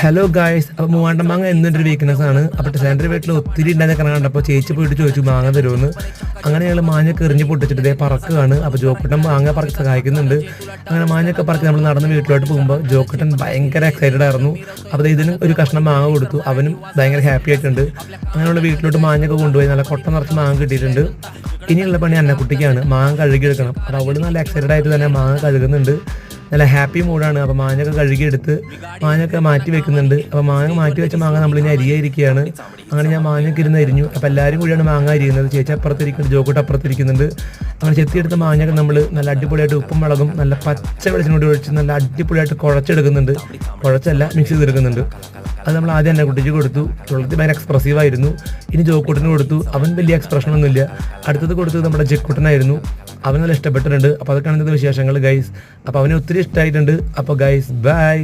Hello guys അപ്പോൾ മൂവാണ്ട മാങ്ങ എന്നൊരു വീക്ക്നെസ് ആണ് അപ്പോൾ ടെസാന്റെ വീട്ടിൽ ഒത്തിരി ഉണ്ടായിരുന്ന കണ്ടപ്പോൾ ചേച്ചി പോയിട്ട് ചോദിച്ചു മാങ്ങ തരുമെന്ന് അങ്ങനെ ഞങ്ങൾ മാഞ്ഞൊക്കെ എറിഞ്ഞ് പൊട്ടിച്ചിട്ട് ഇതേ പറക്കുകയാണ്. അപ്പോൾ ജോക്കുട്ടൻ മാങ്ങ പറക്കി സഹായിക്കുന്നുണ്ട്. അങ്ങനെ മാഞ്ഞൊക്കെ പറക്കി നമ്മൾ നടന്ന് വീട്ടിലോട്ട് പോകുമ്പോൾ ജോക്കുട്ടൻ ഭയങ്കര എക്സൈറ്റഡ് ആയിരുന്നു. അപ്പോൾ ഇതിനും ഒരു കഷ്ണം മാങ്ങ കൊടുത്തു. അവനും ഭയങ്കര ഹാപ്പി ആയിട്ടുണ്ട്. അങ്ങനെയുള്ള വീട്ടിലോട്ട് മാഞ്ഞൊക്കെ കൊണ്ടുപോയി നല്ല കൊട്ട നിറച്ച് മാങ്ങ കിട്ടിയിട്ടുണ്ട്. ഇനിയുള്ള പണി അന്നക്കുട്ടിക്കാണ്. മാങ്ങ കഴുകിയെടുക്കണം. അപ്പോൾ അവൾ നല്ല എക്സൈറ്റഡ് ആയിട്ട് തന്നെ മാങ്ങ കഴുകുന്നുണ്ട്. നല്ല ഹാപ്പി മൂഡാണ്. അപ്പോൾ മാങ്ങയൊക്കെ കഴുകിയെടുത്ത് മാങ്ങയൊക്കെ മാറ്റി വെക്കുന്നുണ്ട്. അപ്പോൾ മാങ്ങ മാറ്റി വെച്ച മാങ്ങ നമ്മൾ ഇനി അരിയായിരിക്കുകയാണ് അങ്ങനെ ഞാൻ മാങ്ങയൊക്കെ ഇരുന്ന് അരിഞ്ഞു. അപ്പോൾ എല്ലാവരും കൂടിയാണ് മാങ്ങ അരിയുന്നത്. ചേച്ചി അപ്പുറത്തിരിക്കുന്നുണ്ട് ജോക്കൂട്ട് അപ്പുറത്തിരിക്കുന്നുണ്ട്. അങ്ങനെ ചെത്തിയെടുത്ത മാങ്ങയൊക്കെ നമ്മൾ നല്ല അടിപൊളിയായിട്ട് ഉപ്പും മുളകും നല്ല പച്ച വെളിച്ചിനോട് ഒഴിച്ച് നല്ല അടിപൊളിയായിട്ട് കുഴച്ചെടുക്കുന്നുണ്ട്. കുഴച്ചല്ല മിക്സ് ചെയ്തെടുക്കുന്നുണ്ട്. അത് നമ്മൾ ആദ്യം തന്നെ കുട്ടിക്ക് കൊടുത്തു. തുളത്തി ഭയങ്കര എക്സ്പ്രസീവായിരുന്നു ഇനി ജോക്കൂട്ടിന് കൊടുത്തു. അവൻ വലിയ എക്സ്പ്രഷനൊന്നുമില്ല അടുത്തത് കൊടുത്തത് നമ്മുടെ ജെക്കുട്ടനായിരുന്നു. അവൻ നല്ല ഇഷ്ടപ്പെട്ടിട്ടുണ്ട്. അപ്പോൾ അതൊക്കെയാണ് ഇന്നത്തെ വിശേഷങ്ങൾ ഗൈസ് അപ്പോൾ അവന് ഒത്തിരി ഇഷ്ടമായിട്ടുണ്ട് അപ്പോൾ ഗൈസ് ബൈ